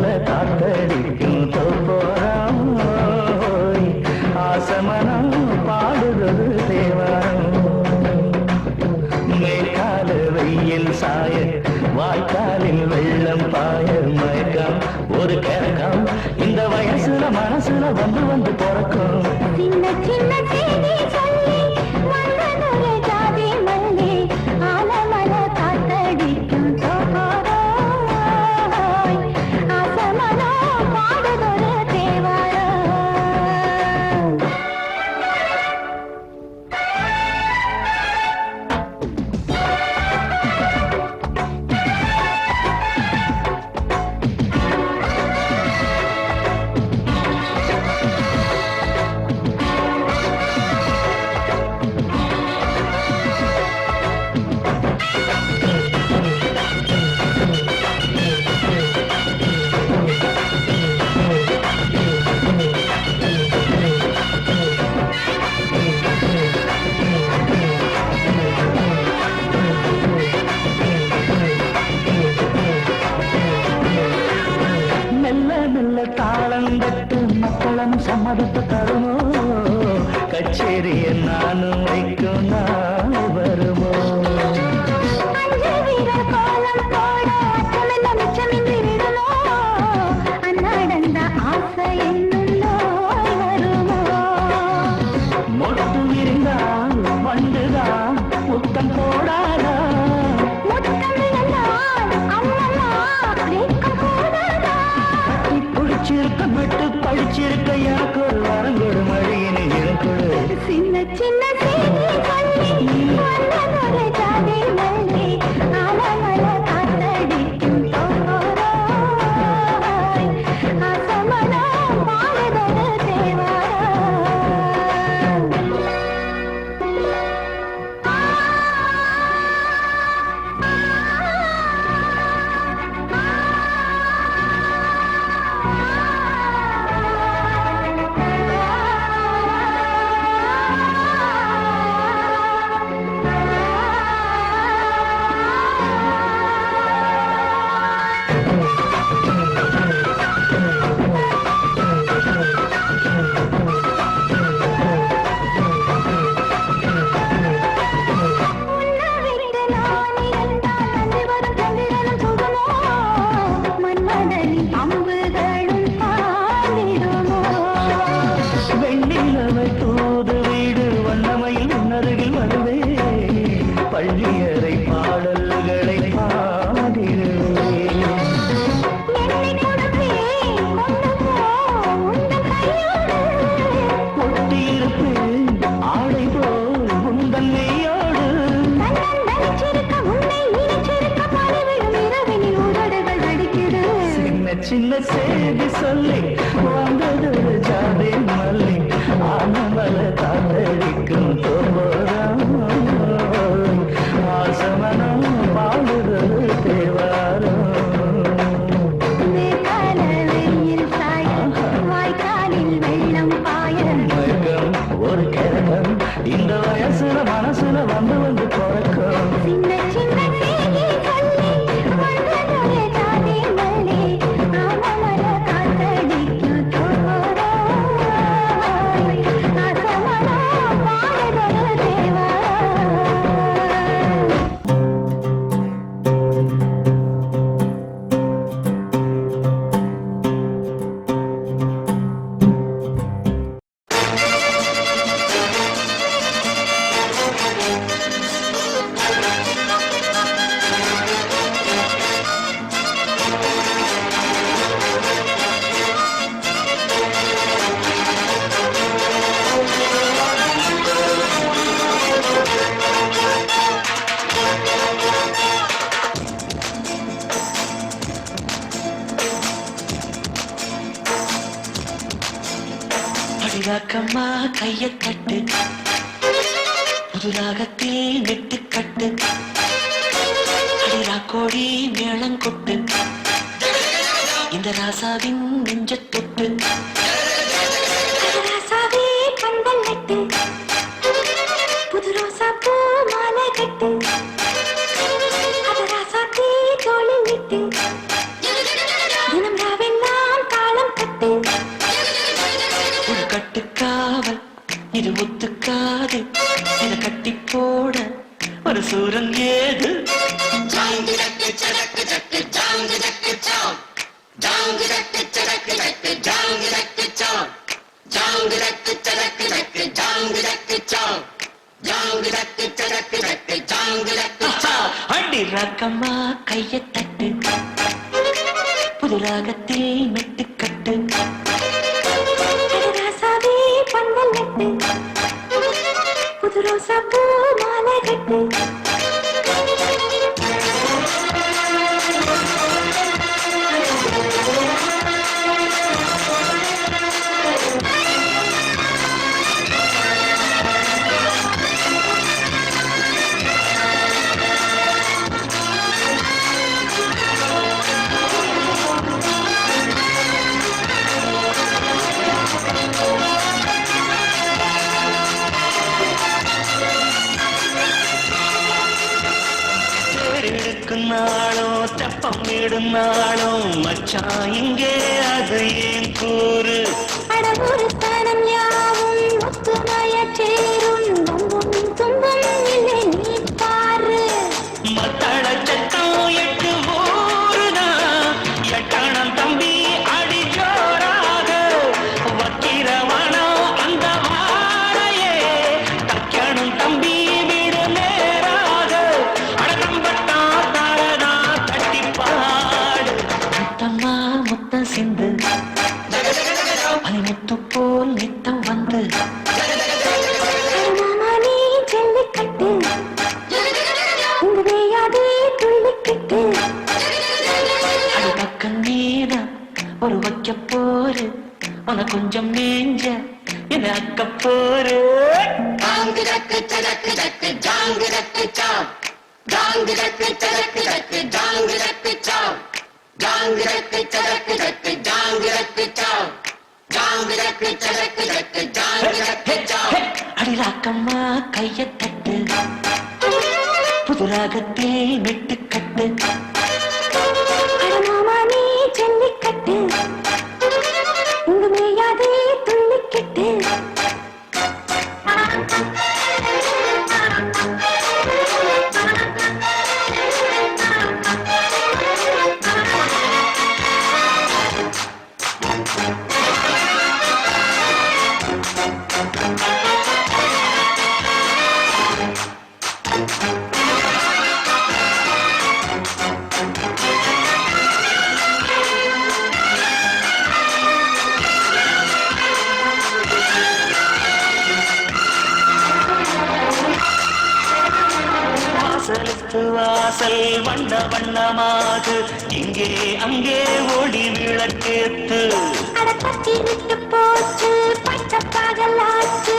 மேல காத்தடிக்கும் தோப்போரம். ஆசமனம் பாடுறது தேவரம் மேற்கால வெயில் சாய வாய்க்காலில் வெள்ளம் பாய மயக்கம். இந்த வயசுல மனசுல வந்து வந்து பிறக்கும். சின்ன சின்ன ಸಮ್ಮತ ತರುಮೋ ಕಚೇರಿಯ ನಾನು ವೈಕೋ ನಾವು ಬರುಮೋ முத்தம் போடாதா? பிடிச்சிருக்க விட்டு படிச்சிருக்க చిన్న చిన్న சொல்லி வாழ்ந்தது வா கைய கட்டு. புதுராகத்தில் நெட்டு கட்டு. அடிரா கோடி மேளங்கொட்டு இந்த ராசாவின் நெஞ்ச தொட்டு. கையை தட்டு புதிராக ரக்கு ரக்கு ஜாங்கு ரக்கு சாவ் ஜாங்கு ரக்கு சரக்கு ரக்கு ஜாங்கு ரக்கு சாவ் அடி ராக்கம்மா கைய தட்டு. புது ராகத்தை வாசலுக்கு வாசல் வண்ண வண்ணமாக இங்கே அங்கே ஓடி விளக்கேத்து. போச்சு பச்சை பகலாச்சு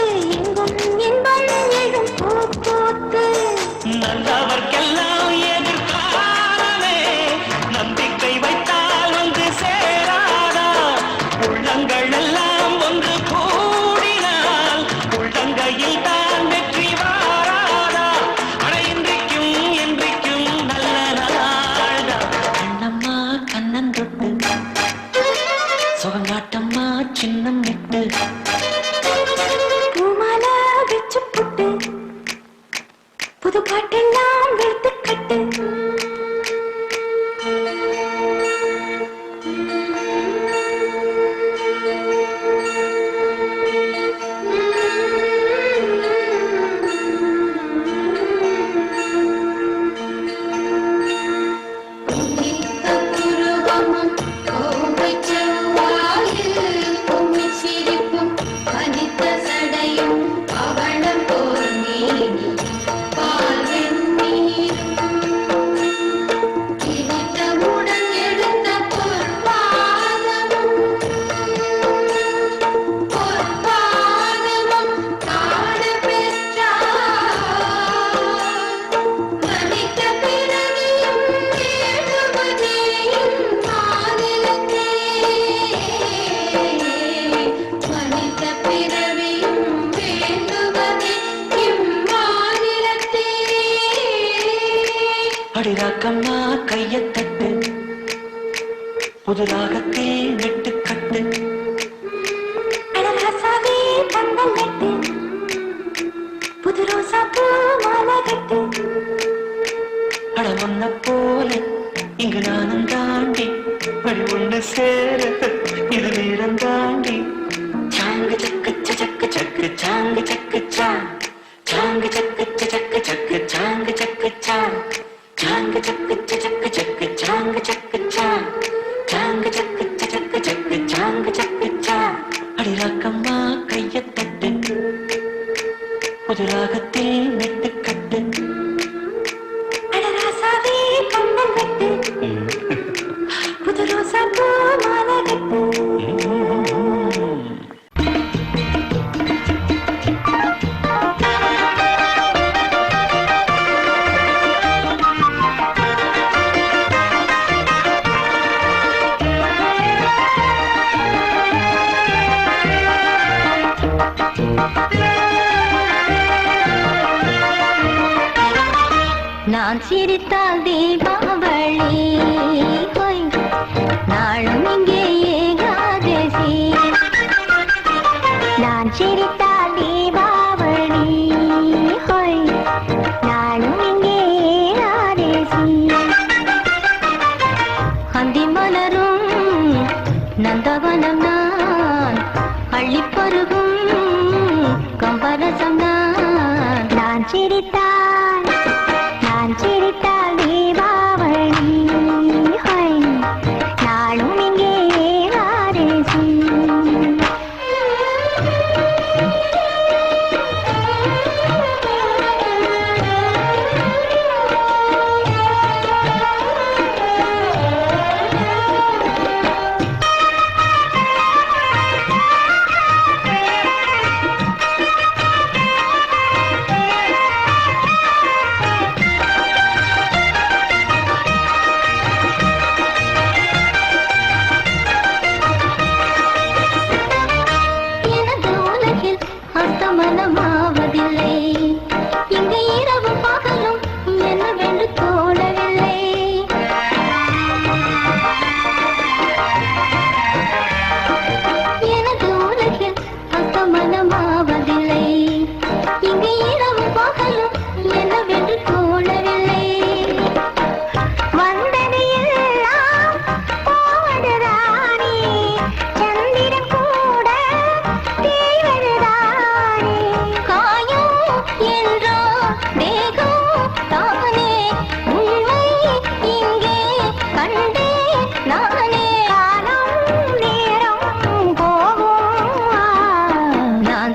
the chicken chan. நான் சிரித்தால் தீபாவளி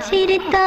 চিরতা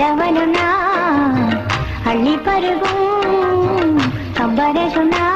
నడవనునా అల్లి పరుగు కబ్బరగునా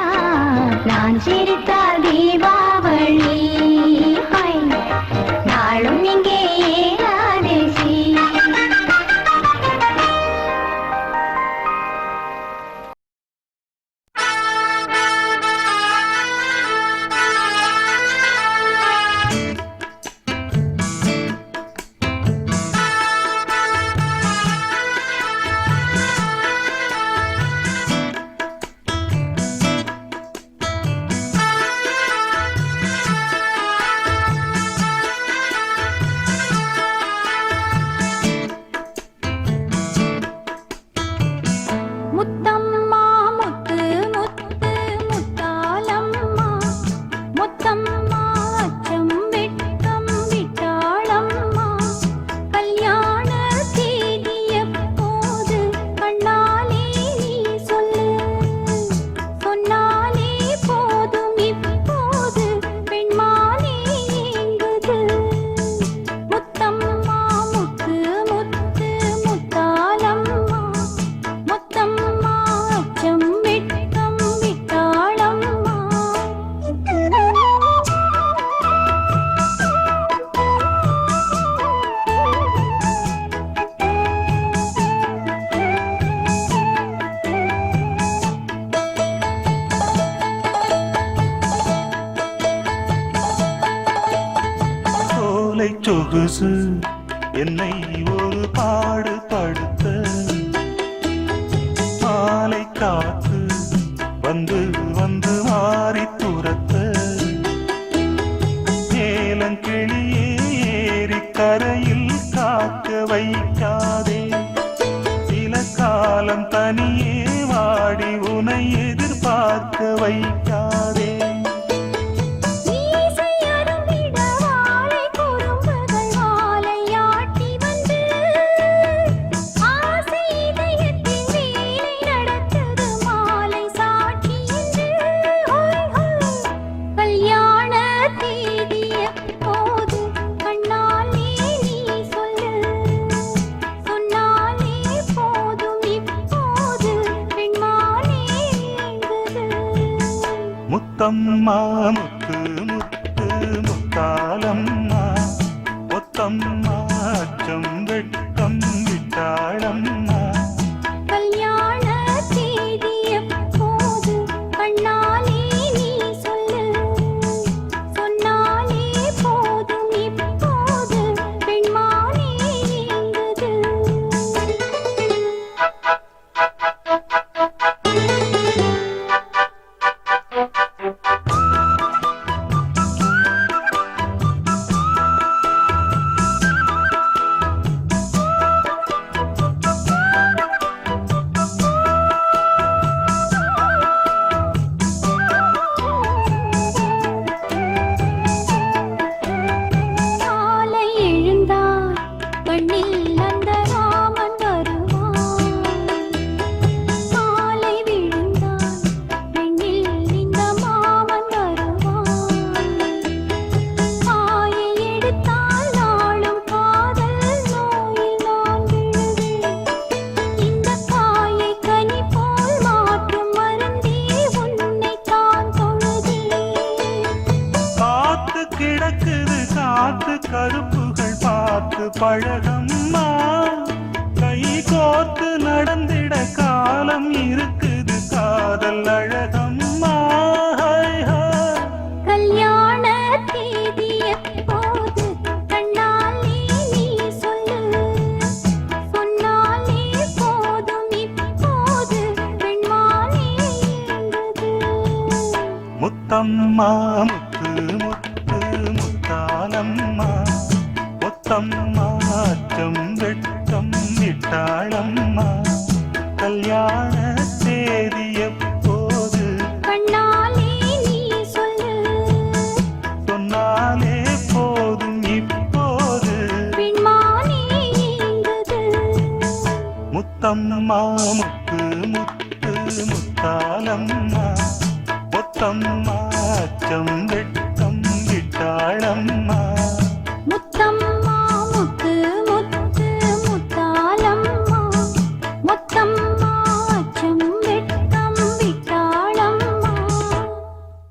ஒத்தம்மா முத்து முத்து முத்தாலம்மா ஒத்தம்மா அச்சம் பழகம்மா கை கோத்து நடந்திட காலம் இருக்குது. காதல் அழகம்மா கல்யாண தேதி எப்போது? கண்ணாலே நீ சொல்லு. சொன்னாலே போதும் இப்போது. பெண்மானே வெட்கம் வெட்கம் விட்டாளம்மா கல்யாண தேதி எப்போது? சொன்னாலே போதும் இப்போது. முத்தம்மா முத்து முத்து முத்தாலம்மா முத்தம்மா அச்சம் வெட்டம் விட்டாளம்மா